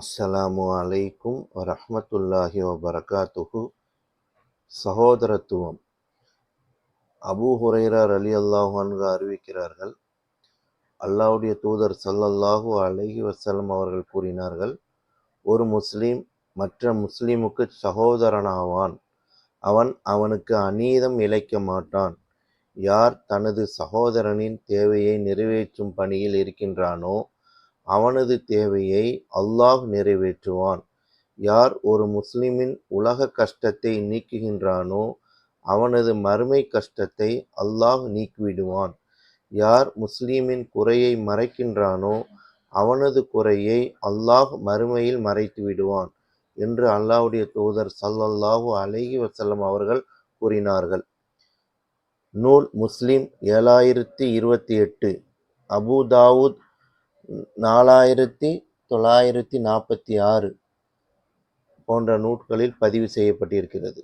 அஸ்ஸலாமு அலைக்கும் வரஹ்மத்துல்லாஹி வபரகாத்துஹு சகோதரத்துவம் அபூ ஹுரைரார் அலி அல்லாஹு அறிவிக்கிறார்கள். அல்லாவுடைய தூதர் சல்லல்லாஹு அலஹி வசலம் அவர்கள் கூறினார்கள் ஒரு முஸ்லீம் மற்ற முஸ்லீமுக்கு சகோதரனாவான். அவன் அவனுக்கு அநீதம் இழைக்க மாட்டான். யார் தனது சகோதரனின் தேவையை நிறைவேற்றும் பணியில் இருக்கின்றானோ அவனது தேவையை அல்லாஹ் நிறைவேற்றுவான். யார் ஒரு முஸ்லிமின் உலக கஷ்டத்தை நீக்குகின்றானோ அவனது மறுமை கஷ்டத்தை அல்லாஹ் நீக்கிவிடுவான். யார் முஸ்லீமின் குறையை மறைக்கின்றானோ அவனது குறையை அல்லாஹ் மறுமையில் மறைத்து விடுவான் என்று அல்லாஹ்வுடைய தூதர் ஸல்லல்லாஹு அலஹி வசல்லம் அவர்கள் கூறினார்கள். நூல் முஸ்லிம் ஏழாயிரத்தி இருபத்தி எட்டு அபுதாவுத் தாவூத் நாலாயிரத்தி தொள்ளாயிரத்தி நாற்பத்தி ஆறு போன்ற நூட்களில் பதிவு செய்யப்பட்டிருக்கிறது.